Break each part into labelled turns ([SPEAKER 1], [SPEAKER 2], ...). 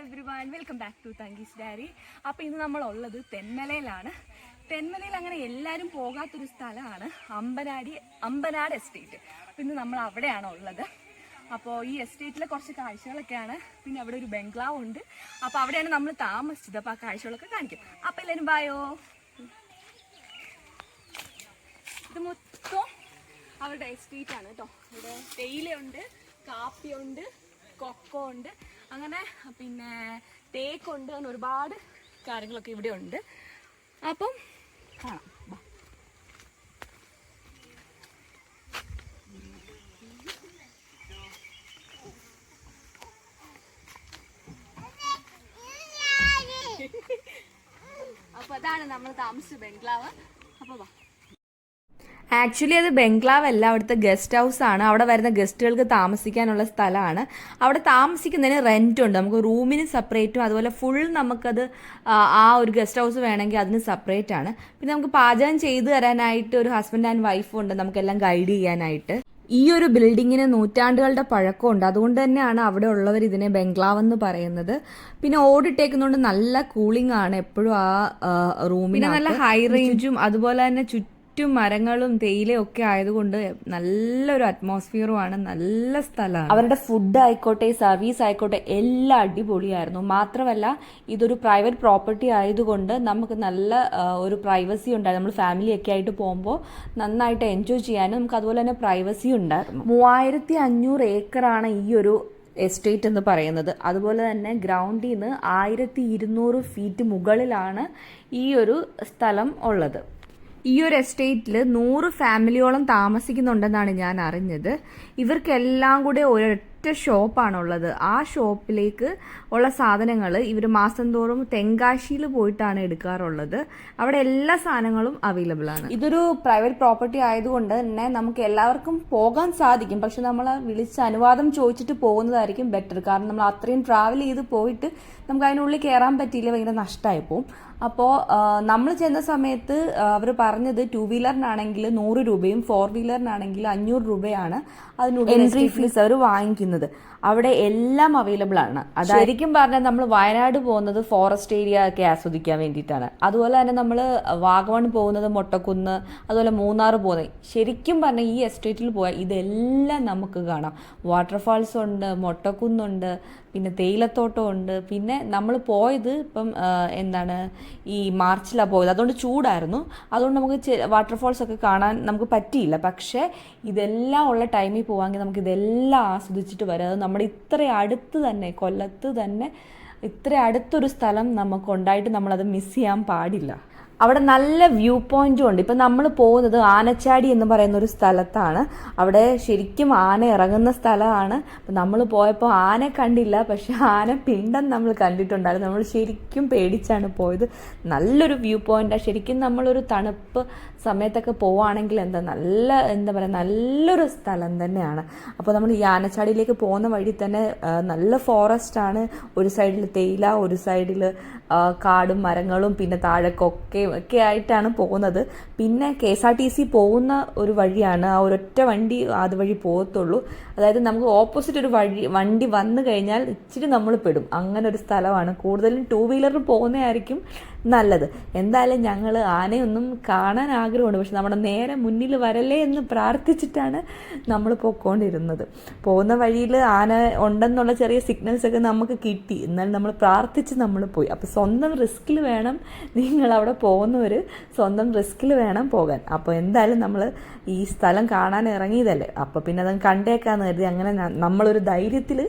[SPEAKER 1] Every welcome back to തങ്കീസ് ഡാരി അപ്പോൾ ഇന്ന് നമ്മളുള്ളത് തെന്മലയിലാണ്. തെന്മലയിൽ അങ്ങനെ എല്ലാവരും പോകാത്തൊരു സ്ഥലമാണ് അമ്പനാടി അമ്പനാട് എസ്റ്റേറ്റ്. അപ്പോൾ ഇന്ന് നമ്മൾ അവിടെയാണ് ഉള്ളത്. അപ്പോൾ ഈ എസ്റ്റേറ്റിലെ കുറച്ച് കാഴ്ചകളൊക്കെയാണ്. പിന്നെ അവിടെ ഒരു ബംഗ്ലാവ് ഉണ്ട്. അപ്പോൾ അവിടെയാണ് നമ്മൾ താമസിച്ചത്. അപ്പോൾ ആ കാഴ്ചകളൊക്കെ കാണിക്കും. അപ്പോൾ എല്ലാവരും ബായോ ഇത് മൊത്തം അവരുടെ എസ്റ്റേറ്റ് ആണ് കേട്ടോ. ഇവിടെ തേയിലയുണ്ട് കാപ്പിയുണ്ട് കൊക്കോ ഉണ്ട്. അങ്ങനെ പിന്നെ തേക്കുണ്ട് അങ്ങനെ ഒരുപാട് കാര്യങ്ങളൊക്കെ ഇവിടെ ഉണ്ട്. അപ്പം കാണാം. അപ്പൊ അതാണ് നമ്മൾ താമസിച്ച ബംഗ്ലാവ്. അപ്പൊ വാ.
[SPEAKER 2] ആക്ച്വലി അത് ബംഗ്ലാവ് അല്ല അവിടുത്തെ ഗസ്റ്റ് ഹൗസ് ആണ്. അവിടെ വരുന്ന ഗസ്റ്റുകൾക്ക് താമസിക്കാനുള്ള സ്ഥലമാണ്. അവിടെ താമസിക്കുന്നതിന് റെന്റ് ഉണ്ട്. നമുക്ക് റൂമിന് സെപ്പറേറ്റും അതുപോലെ ഫുൾ നമുക്കത് ആ, ആ ഒരു ഗസ്റ്റ് ഹൗസ് വേണമെങ്കിൽ അതിന് സെപ്പറേറ്റ് ആണ്. പിന്നെ നമുക്ക് പാചകം ചെയ്തു തരാനായിട്ട് ഒരു ഹസ്ബൻഡ് ആൻഡ് വൈഫും ഉണ്ട്. നമുക്കെല്ലാം ഗൈഡ് ചെയ്യാനായിട്ട്. ഈ ഒരു ബിൽഡിങ്ങിന് നൂറ്റാണ്ടുകളുടെ പഴക്കമുണ്ട്. അതുകൊണ്ട് തന്നെയാണ് അവിടെ ഉള്ളവർ ഇതിനെ ബംഗ്ലാവ് എന്ന് പറയുന്നത്. പിന്നെ ഓടിട്ടേക്കുന്നതുകൊണ്ട് നല്ല കൂളിംഗ് ആണ് എപ്പോഴും ആ റൂമിന് നല്ല ഹൈ റേഞ്ചും അതുപോലെ തന്നെ ചുറ്റും മരങ്ങളും തേയിലയും ഒക്കെ ആയതുകൊണ്ട് നല്ലൊരു അറ്റ്മോസ്ഫിയറുമാണ് നല്ല സ്ഥലമാണ്. അവരുടെ ഫുഡ് ആയിക്കോട്ടെ സർവീസ് ആയിക്കോട്ടെ എല്ലാം അടിപൊളിയായിരുന്നു. മാത്രമല്ല ഇതൊരു പ്രൈവറ്റ് പ്രോപ്പർട്ടി ആയതുകൊണ്ട് നമുക്ക് നല്ല ഒരു പ്രൈവസി ഉണ്ടായിരുന്നു. നമ്മൾ ഫാമിലി ഒക്കെ ആയിട്ട് പോകുമ്പോൾ നന്നായിട്ട് എൻജോയ് ചെയ്യാനും നമുക്ക് അതുപോലെ തന്നെ പ്രൈവസി ഉണ്ടായിരുന്നു. മൂവായിരത്തി അഞ്ഞൂറ് ഏക്കറാണ് ഈ ഒരു എസ്റ്റേറ്റ് എന്ന് പറയുന്നത്. അതുപോലെ തന്നെ ഗ്രൗണ്ടിൽ നിന്ന് ആയിരത്തി ഇരുന്നൂറ് ഫീറ്റ് മുകളിലാണ് ഈ ഒരു സ്ഥലം ഉള്ളത്. ഈ ഒരു എസ്റ്റേറ്റിൽ നൂറ് ഫാമിലിയോളം താമസിക്കുന്നുണ്ടെന്നാണ് ഞാൻ അറിഞ്ഞത്. ഇവർക്കെല്ലാം കൂടെ ഒരൊറ്റ ഷോപ്പാണുള്ളത്. ആ ഷോപ്പിലേക്ക് ഉള്ള സാധനങ്ങൾ ഇവർ മാസം തോറും തെങ്കാശിയിൽ പോയിട്ടാണ് എടുക്കാറുള്ളത്. അവിടെ എല്ലാ സാധനങ്ങളും അവൈലബിൾ ആണ്. ഇതൊരു പ്രൈവറ്റ് പ്രോപ്പർട്ടി ആയതുകൊണ്ട് തന്നെ നമുക്ക് എല്ലാവർക്കും പോകാൻ സാധിക്കും. പക്ഷെ നമ്മൾ വിളിച്ച് അനുവാദം ചോദിച്ചിട്ട് പോകുന്നതായിരിക്കും ബെറ്റർ കാരണം നമ്മൾ അത്രയും ട്രാവൽ ചെയ്ത് പോയിട്ട് നമുക്ക് അതിനുള്ളിൽ കയറാൻ പറ്റിയില്ല ഭയങ്കര നഷ്ടമായി പോകും അപ്പോൾ നമ്മൾ ചെന്ന സമയത്ത് അവർ പറഞ്ഞത് ടു വീലറിനാണെങ്കിൽ നൂറ് രൂപയും ഫോർ വീലറിനാണെങ്കിൽ അഞ്ഞൂറ് രൂപയാണ്. അതിനുള്ളിൽ എൻട്രി ഫീസ് അവർ വാങ്ങിക്കുന്നത്. പറയുന്നത് അവിടെ എല്ലാം അവൈലബിൾ ആണ്. അത് ശരിക്കും പറഞ്ഞാൽ നമ്മൾ വയനാട് പോകുന്നത് ഫോറസ്റ്റ് ഏരിയ ഒക്കെ ആസ്വദിക്കാൻ വേണ്ടിയിട്ടാണ്. അതുപോലെ തന്നെ നമ്മൾ വാഗവൺ പോകുന്നത് മൊട്ടക്കുന്ന് അതുപോലെ മൂന്നാർ പോകുന്നത്. ശരിക്കും പറഞ്ഞാൽ ഈ എസ്റ്റേറ്റിൽ പോയാൽ ഇതെല്ലാം നമുക്ക് കാണാം. വാട്ടർഫാൾസ് ഉണ്ട് മൊട്ടക്കുന്നുണ്ട് പിന്നെ തേയിലത്തോട്ടം ഉണ്ട്. പിന്നെ നമ്മൾ പോയത് ഇപ്പം എന്താണ് ഈ മാർച്ചിലാണ് പോയത്. അതുകൊണ്ട് ചൂടായിരുന്നു. അതുകൊണ്ട് നമുക്ക് വാട്ടർഫാൾസ് ഒക്കെ കാണാൻ നമുക്ക് പറ്റിയില്ല. പക്ഷേ ഇതെല്ലാം ഉള്ള ടൈമിൽ പോവാമെങ്കിൽ നമുക്ക് ഇതെല്ലാം ആസ്വദിച്ചിട്ട് വരാം. നമ്മുടെ ഇത്ര അടുത്ത് തന്നെ കൊല്ലത്ത് തന്നെ ഇത്ര അടുത്തൊരു സ്ഥലം നമുക്ക് ഉണ്ടായിട്ട് നമ്മളത് മിസ് ചെയ്യാൻ പാടില്ല. അവിടെ നല്ല വ്യൂ പോയിന്റും ഉണ്ട്. ഇപ്പം നമ്മൾ പോകുന്നത് ആനച്ചാടി എന്ന് പറയുന്ന ഒരു സ്ഥലത്താണ്. അവിടെ ശരിക്കും ആന ഇറങ്ങുന്ന സ്ഥലമാണ്. അപ്പം നമ്മൾ പോയപ്പോൾ ആന കണ്ടില്ല പക്ഷെ ആന പിണ്ടം നമ്മൾ കണ്ടിട്ടുണ്ടായിരുന്നു നമ്മൾ ശരിക്കും പേടിച്ചാണ് പോയത്. നല്ലൊരു വ്യൂ പോയിന്റാണ് ശരിക്കും നമ്മളൊരു തണുപ്പ് സമയത്തൊക്കെ പോവുകയാണെങ്കിൽ എന്താ നല്ല എന്താ പറയുക നല്ലൊരു സ്ഥലം തന്നെയാണ്. അപ്പോൾ നമ്മൾ ഈ ആനച്ചാടിയിലേക്ക് പോകുന്ന വഴി തന്നെ നല്ല ഫോറസ്റ്റ് ആണ്. ഒരു സൈഡിൽ തേയില ഒരു സൈഡിൽ കാടും മരങ്ങളും പിന്നെ താഴക്കൊക്കെ ഒക്കെ ആയിട്ടാണ് പോകുന്നത്. പിന്നെ K S R T C പോകുന്ന ഒരു വഴിയാണ് ആ ഒരൊറ്റ വണ്ടി അതുവഴി പോകത്തുള്ളൂ. അതായത് നമുക്ക് ഓപ്പോസിറ്റ് ഒരു വഴി വണ്ടി വന്നു കഴിഞ്ഞാൽ ഇച്ചിരി നമ്മൾ പെടും. അങ്ങനെ ഒരു സ്ഥലമാണ്. കൂടുതലും ടൂ വീലറിൽ പോകുന്നതായിരിക്കും നല്ലത്. എന്തായാലും ഞങ്ങൾ ആനയൊന്നും കാണാൻ ആഗ്രഹമുണ്ട്. പക്ഷെ നമ്മുടെ നേരെ മുന്നിൽ വരല്ലേ എന്ന് പ്രാർത്ഥിച്ചിട്ടാണ് നമ്മൾ പോയിക്കൊണ്ടിരുന്നത്. പോകുന്ന വഴിയിൽ ആന ഉണ്ടെന്നുള്ള ചെറിയ സിഗ്നൽസ് ഒക്കെ നമുക്ക് കിട്ടി. എന്നാൽ നമ്മൾ പ്രാർത്ഥിച്ച് നമ്മൾ പോയി. അപ്പോൾ സ്വന്തം റിസ്കിൽ വേണം നിങ്ങൾ അവിടെ പോകുന്നവർ സ്വന്തം റിസ്കിൽ വേണം പോകാൻ. അപ്പോൾ എന്തായാലും നമ്മൾ ഈ സ്ഥലം കാണാൻ ഇറങ്ങിയതല്ലേ? അപ്പോൾ പിന്നെ അത് കണ്ടേക്കാന്ന് കരുതി അങ്ങനെ നമ്മളൊരു ധൈര്യത്തിൽ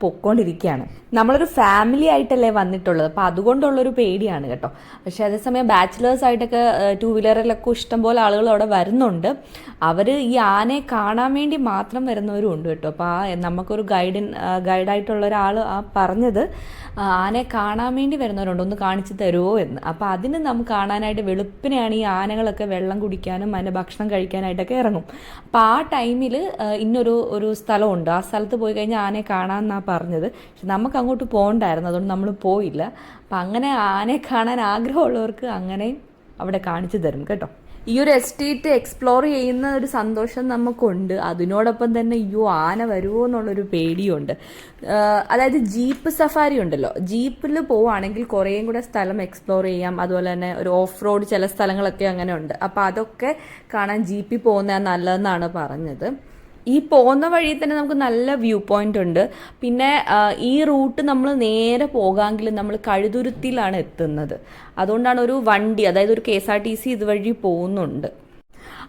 [SPEAKER 2] പൊക്കോണ്ടിരിക്കുകയാണ് നമ്മളൊരു ഫാമിലി ആയിട്ടല്ലേ വന്നിട്ടുള്ളത്. അപ്പോൾ അതുകൊണ്ടുള്ളൊരു പേടിയാണ് കേട്ടോ. പക്ഷേ അതേസമയം ബാച്ചിലേഴ്സ് ആയിട്ടൊക്കെ ടൂ വീലറിലൊക്കെ ഇഷ്ടംപോലെ ആളുകൾ അവിടെ വരുന്നുണ്ട്. അവർ ഈ ആനയെ കാണാൻ വേണ്ടി മാത്രം വരുന്നവരും ഉണ്ട് കേട്ടോ. അപ്പോൾ ആ നമുക്കൊരു ഗൈഡിൻ ഗൈഡായിട്ടുള്ള ഒരാൾ ആ പറഞ്ഞത് ആനയെ കാണാൻ വേണ്ടി വരുന്നവരുണ്ട്. ഒന്ന് കാണിച്ചു തരുമോ എന്ന്. അപ്പോൾ അതിന് നമുക്ക് കാണാനായിട്ട് വെളുപ്പിനെയാണ് ഈ ആനകളൊക്കെ വെള്ളം കുടിക്കാനും അതിന്റെ ഭക്ഷണം കഴിക്കാനായിട്ടൊക്കെ ഇറങ്ങും. അപ്പോൾ ആ ടൈമിൽ ഇന്നൊരു ഒരു സ്ഥലമുണ്ട്. ആ സ്ഥലത്ത് പോയി കഴിഞ്ഞാൽ ആനയെ കാണാമെന്നാണ് പറഞ്ഞത്. പക്ഷെ നമുക്ക് അങ്ങോട്ട് പോകണ്ടായിരുന്നു അതുകൊണ്ട് നമ്മൾ പോയില്ല. അപ്പം അങ്ങനെ ആനയെ കാണാൻ ആഗ്രഹമുള്ളവർക്ക് അങ്ങനെ അവിടെ കാണിച്ചു തരും കേട്ടോ. ഈ ഒരു എസ്റ്റേറ്റ് എക്സ്പ്ലോർ ചെയ്യുന്ന ഒരു സന്തോഷം നമുക്കുണ്ട്. അതിനോടൊപ്പം തന്നെ അയ്യോ ആന വരുമോ എന്നുള്ളൊരു പേടിയുണ്ട്. അതായത് ജീപ്പ് സഫാരി ഉണ്ടല്ലോ. ജീപ്പിൽ പോവുകയാണെങ്കിൽ കുറേയും കൂടെ സ്ഥലം എക്സ്പ്ലോർ ചെയ്യാം. അതുപോലെ തന്നെ ഒരു ഓഫ് റോഡ് ചില സ്ഥലങ്ങളൊക്കെ അങ്ങനെ ഉണ്ട്. അപ്പോൾ അതൊക്കെ കാണാൻ ജീപ്പിൽ പോകുന്നതാണ് നല്ലതെന്നാണ് പറഞ്ഞത്. ഈ പോകുന്ന വഴി തന്നെ നമുക്ക് നല്ല വ്യൂ പോയിന്റ് ഉണ്ട്. പിന്നെ ഈ റൂട്ട് നമ്മൾ നേരെ പോകാമെങ്കിൽ നമ്മൾ കഴുതുരുത്തിയിലാണ് എത്തുന്നത്. അതുകൊണ്ടാണ് ഒരു വണ്ടി അതായത് ഒരു K S R T C ഇതുവഴി പോകുന്നുണ്ട്.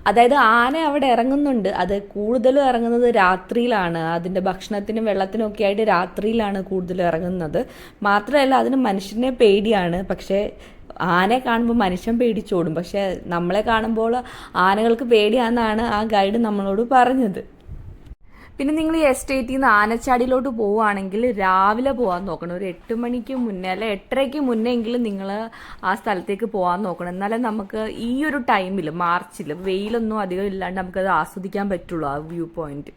[SPEAKER 2] അതായത് ആന അവിടെ ഇറങ്ങുന്നുണ്ട്. അത് കൂടുതലും ഇറങ്ങുന്നത് രാത്രിയിലാണ്. അതിന്റെ ഭക്ഷണത്തിനും വെള്ളത്തിനും ഒക്കെ ആയിട്ട് രാത്രിയിലാണ് കൂടുതലും ഇറങ്ങുന്നത്. മാത്രമല്ല അതിന് മനുഷ്യനെ പേടിയാണ്. പക്ഷേ ആനയെ കാണുമ്പോൾ മനുഷ്യൻ പേടിച്ചോടും. പക്ഷേ നമ്മളെ കാണുമ്പോൾ ആനകൾക്ക് പേടിയാണെന്നാണ് ആ ഗൈഡ് നമ്മളോട് പറഞ്ഞത്. പിന്നെ നിങ്ങൾ ഈ എസ്റ്റേറ്റിൽ നിന്ന് ആനച്ചാടിയിലോട്ട് പോവുകയാണെങ്കിൽ രാവിലെ പോകാൻ നോക്കണം. ഒരു എട്ട് മണിക്ക് മുന്നേ അല്ലെ എട്ടരയ്ക്ക് മുന്നേ എങ്കിലും നിങ്ങൾ ആ സ്ഥലത്തേക്ക് പോകാൻ നോക്കണം. എന്നാലേ നമുക്ക് ഈ ഒരു ടൈമിൽ മാർച്ചിൽ വെയിലൊന്നും അധികം ഇല്ലാണ്ട് നമുക്കത് ആസ്വദിക്കാൻ പറ്റുള്ളൂ ആ വ്യൂ പോയിന്റ്.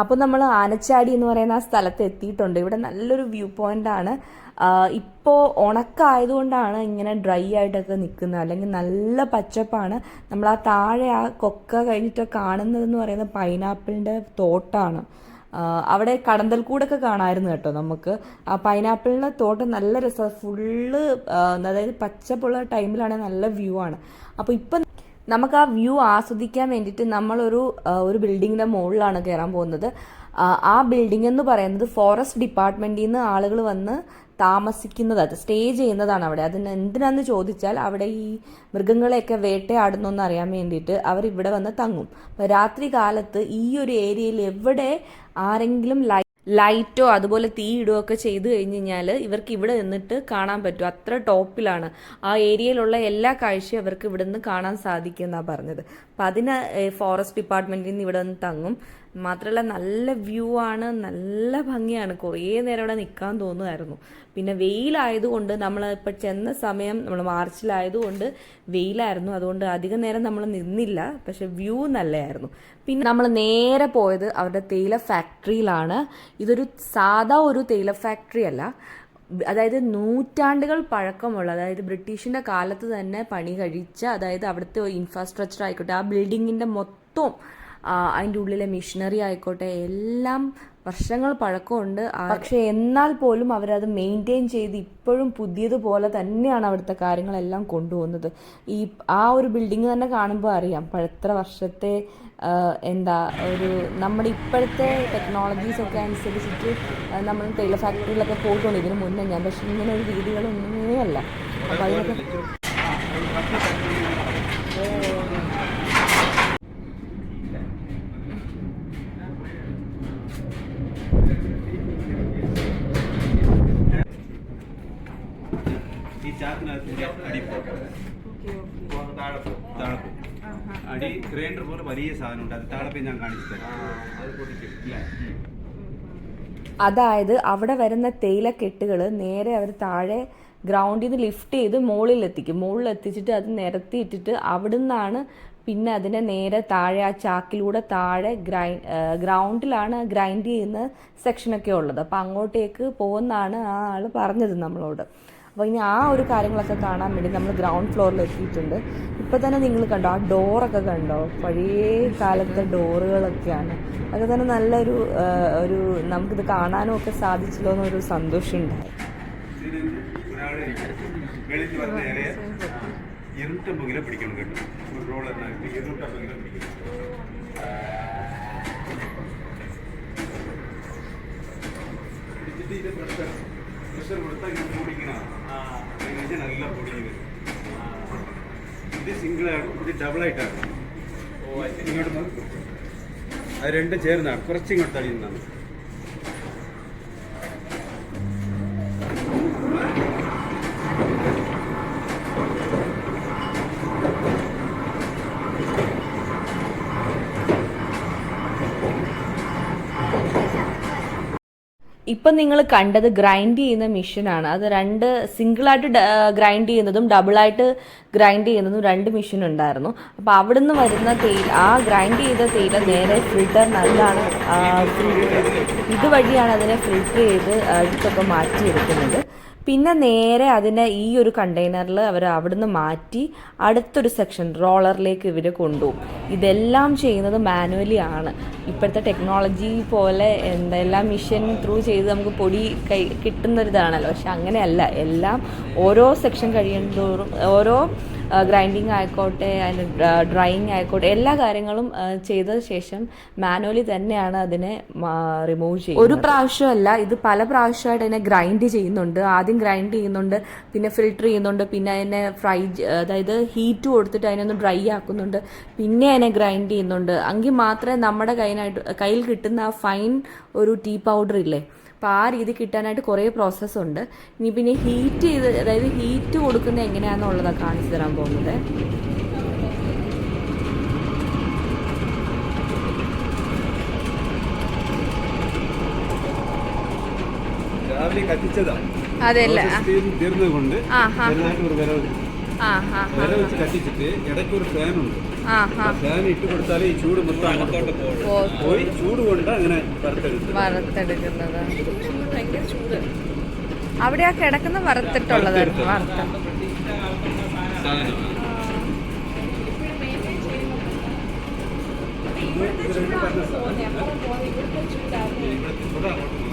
[SPEAKER 2] അപ്പോൾ നമ്മൾ ആനച്ചാടി എന്ന് പറയുന്ന ആ സ്ഥലത്ത് എത്തിയിട്ടുണ്ട്. ഇവിടെ നല്ലൊരു വ്യൂ പോയിന്റ് ആണ്. ഇപ്പോൾ ഉണക്കായതുകൊണ്ടാണ് ഇങ്ങനെ ഡ്രൈ ആയിട്ടൊക്കെ നിൽക്കുന്നത് അല്ലെങ്കിൽ നല്ല പച്ചപ്പാണ്. നമ്മൾ ആ താഴെ ആ കൊക്ക കഴിഞ്ഞിട്ട് കാണുന്നതെന്ന് പറയുന്നത് പൈനാപ്പിളിന്റെ തോട്ടാണ്. അവിടെ കടന്തൽ കൂടൊക്കെ കാണാമായിരുന്നു കേട്ടോ നമുക്ക്. ആ പൈനാപ്പിളിന്റെ തോട്ടം നല്ല രസമാണ് ഫുള്ള് അതായത് പച്ചപ്പുള്ള ടൈമിലാണെങ്കിൽ നല്ല വ്യൂ ആണ്. അപ്പോൾ ഇപ്പം നമുക്ക് ആ വ്യൂ ആസ്വദിക്കാൻ വേണ്ടിയിട്ട് നമ്മളൊരു ഒരു ബിൽഡിങ്ങിന്റെ മുകളിലാണ് കയറാൻ പോകുന്നത്. ആ ബിൽഡിംഗ് എന്ന് പറയുന്നത് ഫോറസ്റ്റ് ഡിപ്പാർട്ട്മെന്റിൽ നിന്ന് ആളുകൾ വന്ന് താമസിക്കുന്നതാണ് സ്റ്റേ ചെയ്യുന്നതാണ് അവിടെ. അതിന് എന്തിനാന്ന് ചോദിച്ചാൽ അവിടെ ഈ മൃഗങ്ങളെയൊക്കെ വേട്ടയാടുന്നൊന്ന് അറിയാൻ വേണ്ടിയിട്ട് അവർ ഇവിടെ വന്ന് തങ്ങും. അപ്പോൾ രാത്രി കാലത്ത് ഈ ഒരു ഏരിയയിൽ എവിടെ ആരെങ്കിലും ലൈ ലൈറ്റോ അതുപോലെ തീ ഇടുകയോ ഒക്കെ ചെയ്തു കഴിഞ്ഞ് കഴിഞ്ഞാൽ ഇവർക്ക് ഇവിടെ നിന്നിട്ട് കാണാൻ പറ്റും. അത്ര ടോപ്പിലാണ്. ആ ഏരിയയിലുള്ള എല്ലാ കാഴ്ചയും അവർക്ക് ഇവിടെ നിന്ന് കാണാൻ സാധിക്കും എന്നാണ് പറഞ്ഞത്. അപ്പം അതിന് ഫോറസ്റ്റ് ഡിപ്പാർട്ട്മെന്റിൽ നിന്ന് ഇവിടെ നിന്ന് തങ്ങും. മാത്രമല്ല നല്ല വ്യൂ ആണ് നല്ല ഭംഗിയാണ്. കുറേ നേരം അവിടെ നിൽക്കാൻ തോന്നുമായിരുന്നു. പിന്നെ വെയിലായതുകൊണ്ട് നമ്മൾ ഇപ്പം ചെന്ന സമയം നമ്മൾ മാർച്ചിലായതുകൊണ്ട് വെയിലായിരുന്നു. അതുകൊണ്ട് അധികം നേരം നമ്മൾ നിന്നില്ല. പക്ഷെ വ്യൂ നല്ലതായിരുന്നു. പിന്നെ നമ്മൾ നേരെ പോയത് അവരുടെ തേയില ഫാക്ടറിയിലാണ് ഇതൊരു സാധാ ഒരു തേയില ഫാക്ടറി അല്ല. അതായത് നൂറ്റാണ്ടുകൾ പഴക്കമുള്ള അതായത് ബ്രിട്ടീഷിന്റെ കാലത്ത് തന്നെ പണി കഴിച്ച അതായത് അവിടുത്തെ ഇൻഫ്രാസ്ട്രക്ചർ ആയിക്കോട്ടെ ആ ബിൽഡിങ്ങിന്റെ മൊത്തം അതിന്റെ ഉള്ളിലെ മിഷനറി ആയിക്കോട്ടെ എല്ലാം വർഷങ്ങൾ പഴക്കമുണ്ട്. പക്ഷെ എന്നാൽ പോലും അവരത് മെയിന്റെയിൻ ചെയ്ത് ഇപ്പോഴും പുതിയതുപോലെ തന്നെയാണ് അവിടുത്തെ കാര്യങ്ങളെല്ലാം കൊണ്ടുപോകുന്നത്. ഈ ആ ഒരു ബിൽഡിംഗ് തന്നെ കാണുമ്പോൾ അറിയാം പഴത്ര എത്ര വർഷത്തെ എന്താ ഒരു നമ്മുടെ ഇപ്പോഴത്തെ ടെക്നോളജീസ് ഒക്കെ അനുസരിച്ചിട്ട് നമ്മൾ തേയില ഫാക്ടറിയിലൊക്കെ പോയിട്ടുണ്ട് ഇതിന് മുന്നേ ഞാൻ പക്ഷെ ഇങ്ങനെ ഒരു രീതികളൊന്നുമേ അല്ല അപ്പോൾ അതിനൊക്കെ
[SPEAKER 3] ഈ ചാക്കിനകത്തിന്റെ അടി പോകും താഴെ പോകും താഴെ പോകും അടി ഗ്രൈൻഡർ പോലെ വലിയ സാധനമുണ്ട് അത് താഴെ പോയി ഞാൻ കാണിച്ചു തരാം. അത് പൊടിക്കും ഇല്ലേ?
[SPEAKER 2] അതായത് അവിടെ വരുന്ന തേയിലക്കെട്ടുകൾ നേരെ അവർ താഴെ ഗ്രൗണ്ടിൽ നിന്ന് ലിഫ്റ്റ് ചെയ്ത് മുകളിൽ എത്തിക്കും മുകളിൽ എത്തിച്ചിട്ട് അത് നിരത്തിയിട്ടിട്ട് അവിടുന്നാണ് പിന്നെ അതിനെ നേരെ താഴെ ആ ചാക്കിലൂടെ താഴെ ഗ്രൈ ഗ്രൗണ്ടിലാണ് ഗ്രൈൻഡ് ചെയ്യുന്ന സെക്ഷനൊക്കെ ഉള്ളത്. അപ്പോൾ അങ്ങോട്ടേക്ക് പോകുന്നതാണ് ആ ആൾ പറഞ്ഞത് നമ്മളോട്. അപ്പോൾ ഇനി ആ ഒരു കാര്യങ്ങളൊക്കെ കാണാൻ വേണ്ടി നമ്മൾ ഗ്രൗണ്ട് ഫ്ലോറിൽ എത്തിയിട്ടുണ്ട്. ഇപ്പോൾ തന്നെ നിങ്ങൾ കണ്ടോ ആ ഡോറൊക്കെ കണ്ടോ? പഴയ കാലത്തെ ഡോറുകളൊക്കെയാണ് അതൊക്കെ തന്നെ നല്ലൊരു ഒരു നമുക്കിത് കാണാനും ഒക്കെ സാധിച്ചല്ലോ എന്നൊരു സന്തോഷം ഉണ്ടായി.
[SPEAKER 3] ഇരുട്ടമ്പെങ്കിലും പിടിക്കണം കേട്ടോ ഒരു പിടിക്കണം ഇത് ഇത് ഇങ്ങോട്ട്. അത് രണ്ടും ചേർന്നാണ്. കുറച്ചിങ്ങോട്ട് തടി
[SPEAKER 2] ഇപ്പം നിങ്ങൾ കണ്ടത് ഗ്രൈൻഡ് ചെയ്യുന്ന മെഷീനാണ് അത് രണ്ട് സിംഗിളായിട്ട് ഗ്രൈൻഡ് ചെയ്യുന്നതും ഡബിളായിട്ട് ഗ്രൈൻഡ് ചെയ്യുന്നതും രണ്ട് മെഷീൻ ഉണ്ടായിരുന്നു. അപ്പോൾ അവിടുന്ന് വരുന്ന തേയില ആ ഗ്രൈൻഡ് ചെയ്ത തേയില നേരെ ഫിൽറ്ററിനകത്താണ് ഇതുവഴിയാണ് അതിനെ ഫിൽറ്റർ ചെയ്ത് അടുത്തൊക്കെ മാറ്റിയെടുക്കുന്നത്. പിന്നെ നേരെ അതിനെ ഈ ഒരു കണ്ടെയ്നറിൽ അവർ അവിടുന്ന് മാറ്റി അടുത്തൊരു സെക്ഷൻ റോളറിലേക്ക് ഇവർ കൊണ്ടുപോകും. ഇതെല്ലാം ചെയ്യുന്നത് മാനുവലി ആണ്. ഇപ്പോഴത്തെ ടെക്നോളജി പോലെ എന്തെല്ലാം മിഷൻ ത്രൂ ചെയ്ത് നമുക്ക് പൊടി കൈ കിട്ടുന്നൊരിതാണല്ലോ. പക്ഷെ അങ്ങനെയല്ല. എല്ലാം ഓരോ സെക്ഷൻ കഴിയുന്നതോറും ഓരോ ഗ്രൈൻഡിങ് ആയിക്കോട്ടെ അതിന് ഡ്രൈയിങ് ആയിക്കോട്ടെ എല്ലാ കാര്യങ്ങളും ചെയ്ത ശേഷം മാനുവലി തന്നെയാണ് അതിനെ റിമൂവ് ചെയ്യുന്നത്. ഒരു പ്രാവശ്യമല്ല ഇത് പല പ്രാവശ്യമായിട്ട് അതിനെ ഗ്രൈൻഡ് ചെയ്യുന്നുണ്ട്. ആദ്യം ഗ്രൈൻഡ് ചെയ്യുന്നുണ്ട് പിന്നെ ഫിൽട്ടർ ചെയ്യുന്നുണ്ട് പിന്നെ അതിനെ ഫ്രൈ അതായത് ഹീറ്റ് കൊടുത്തിട്ട് അതിനൊന്ന് ഡ്രൈ ആക്കുന്നുണ്ട് പിന്നെ അതിനെ ഗ്രൈൻഡ് ചെയ്യുന്നുണ്ട്. എങ്കിൽ മാത്രമേ നമ്മുടെ കയ്യിനായിട്ട് കയ്യിൽ കിട്ടുന്ന ആ ഫൈൻ ഒരു ടീ പൗഡർ ഇല്ലേ? അപ്പോൾ ആ രീതി കിട്ടാനായിട്ട് കുറേ പ്രോസസ്സ് ഉണ്ട്. ഇനി പിന്നെ ഹീറ്റ് ചെയ്ത് അതായത് ഹീറ്റ് കൊടുക്കുന്നത് എങ്ങനെയാണെന്നുള്ളതാണ് കാണിച്ചു തരാൻ പോകുന്നത്.
[SPEAKER 3] രാവിലെ കത്തിച്ചതാണ്
[SPEAKER 1] അതെല്ലേ
[SPEAKER 3] തീർന്നുകൊണ്ട് ഒരു വിര വിര വെച്ച് കത്തിച്ചിട്ട് ഇടയ്ക്ക് ഒരു ഫാൻ ഉണ്ട് ഫാൻ ഇട്ട് കൊടുത്താലേ ഈ ചൂട് മൊത്തം അങ്ങോട്ട്
[SPEAKER 1] ഓ
[SPEAKER 3] പോയി ചൂട് കൊണ്ട് അങ്ങനെ വറുത്തെടുത്ത്
[SPEAKER 1] വറുത്തെടുക്കുന്നത്. അവിടെ ആ കിടക്കുന്ന വറുത്തിട്ടുള്ളത് വറുത്ത. ഉണ്ടല്ലോ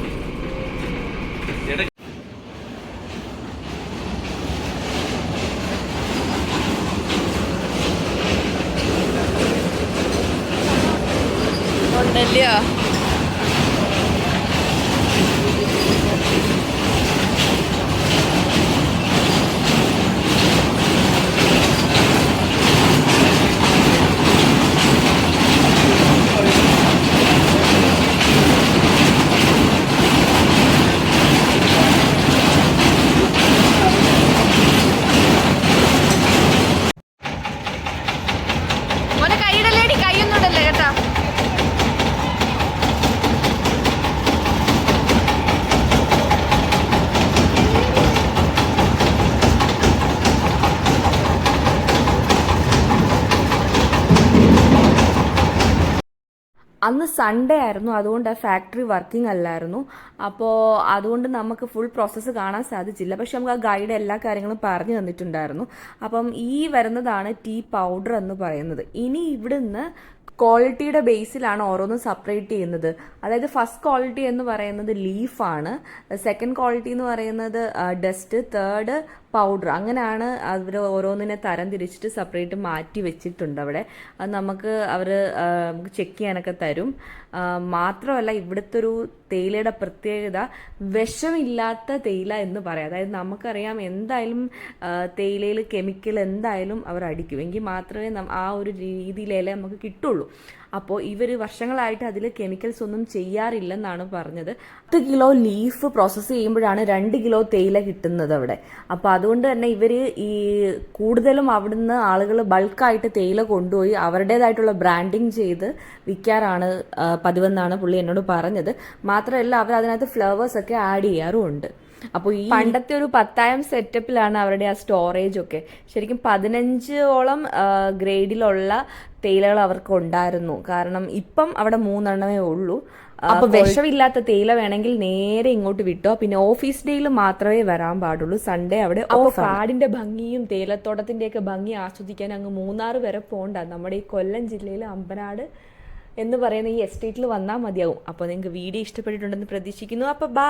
[SPEAKER 2] അന്ന് സൺഡേ ആയിരുന്നു. അതുകൊണ്ട് ഫാക്ടറി വർക്കിംഗ് അല്ലായിരുന്നു. അപ്പോൾ അതുകൊണ്ട് നമുക്ക് ഫുൾ പ്രോസസ്സ് കാണാൻ സാധിച്ചില്ല. പക്ഷെ നമുക്ക് ആ ഗൈഡ് എല്ലാ കാര്യങ്ങളും പറഞ്ഞു തന്നിട്ടുണ്ടായിരുന്നു. അപ്പം ഈ വരുന്നതാണ് ടീ പൗഡർ എന്ന് പറയുന്നത്. ഇനി ഇവിടുന്ന് ക്വാളിറ്റിയുടെ ബേസിലാണ് ഓരോന്നും സെപ്പറേറ്റ് ചെയ്യുന്നത്. അതായത് ഫസ്റ്റ് ക്വാളിറ്റി എന്ന് പറയുന്നത് ലീഫാണ് സെക്കൻഡ് ക്വാളിറ്റി എന്ന് പറയുന്നത് ഡസ്റ്റ് തേർഡ് പൗഡർ. അങ്ങനെയാണ് അവർ ഓരോന്നിനെ തരം തിരിച്ചിട്ട് സെപ്പറേറ്റ് മാറ്റി വെച്ചിട്ടുണ്ട് അവിടെ. അത് നമുക്ക് അവർ നമുക്ക് ചെക്ക് ചെയ്യാനൊക്കെ തരും. മാത്രമല്ല ഇവിടുത്തെ ഒരു തേയിലയുടെ പ്രത്യേകത വിഷമില്ലാത്ത തേയില എന്ന് പറയാം. അതായത് നമുക്കറിയാം എന്തായാലും തേയിലയിൽ കെമിക്കൽ എന്തായാലും അവർ അടിക്കും. എങ്കിൽ മാത്രമേ ആ ഒരു രീതിയിലേ നമുക്ക് കിട്ടുള്ളൂ. അപ്പോൾ ഇവർ വർഷങ്ങളായിട്ട് അതിൽ കെമിക്കൽസ് ഒന്നും ചെയ്യാറില്ലെന്നാണ് പറഞ്ഞത്. പത്ത് കിലോ ലീഫ് പ്രോസസ്സ് ചെയ്യുമ്പോഴാണ് രണ്ട് കിലോ തേയില കിട്ടുന്നത് അവിടെ. അപ്പോൾ അതുകൊണ്ട് തന്നെ ഇവർ ഈ കൂടുതലും അവിടുന്ന് ആളുകൾ ബൾക്കായിട്ട് തേയില കൊണ്ടുപോയി അവരുടേതായിട്ടുള്ള ബ്രാൻഡിങ് ചെയ്ത് വിൽക്കാറാണ് പതിവെന്നാണ് പുള്ളി എന്നോട് പറഞ്ഞത്. മാത്രമല്ല അവർ അതിനകത്ത് ഫ്ലവേഴ്സ് ഒക്കെ ആഡ് ചെയ്യാറുമുണ്ട്. അപ്പോൾ ഈ പണ്ടത്തെ ഒരു പത്തായം സെറ്റപ്പിലാണ് അവരുടെ ആ സ്റ്റോറേജ് ഒക്കെ. ശരിക്കും പതിനഞ്ചോളം ഗ്രേഡിലുള്ള തേയിലകൾ അവർക്ക് ഉണ്ടായിരുന്നു. കാരണം ഇപ്പം അവിടെ മൂന്നെണ്ണമേ ഉള്ളൂ. അപ്പൊ വിഷമില്ലാത്ത തേയില വേണമെങ്കിൽ നേരെ ഇങ്ങോട്ട് വിട്ടോ. പിന്നെ ഓഫീസ് ഡേയിൽ മാത്രമേ വരാൻ പാടുള്ളൂ. സൺഡേ അവിടെ കാടിന്റെ ഭംഗിയും തേയിലത്തോട്ടത്തിന്റെ ഒക്കെ ഭംഗി ആസ്വദിക്കാൻ അങ്ങ് മൂന്നാർ വരെ പോണ്ട. നമ്മുടെ ഈ കൊല്ലം ജില്ലയിലെ അമ്പനാട് എന്ന് പറയുന്ന ഈ എസ്റ്റേറ്റിൽ വന്നാൽ മതിയാവും. അപ്പോൾ നിങ്ങൾക്ക് വീഡിയോ ഇഷ്ടപ്പെട്ടിട്ടുണ്ടെന്ന് പ്രതീക്ഷിക്കുന്നു. അപ്പോൾ ബാ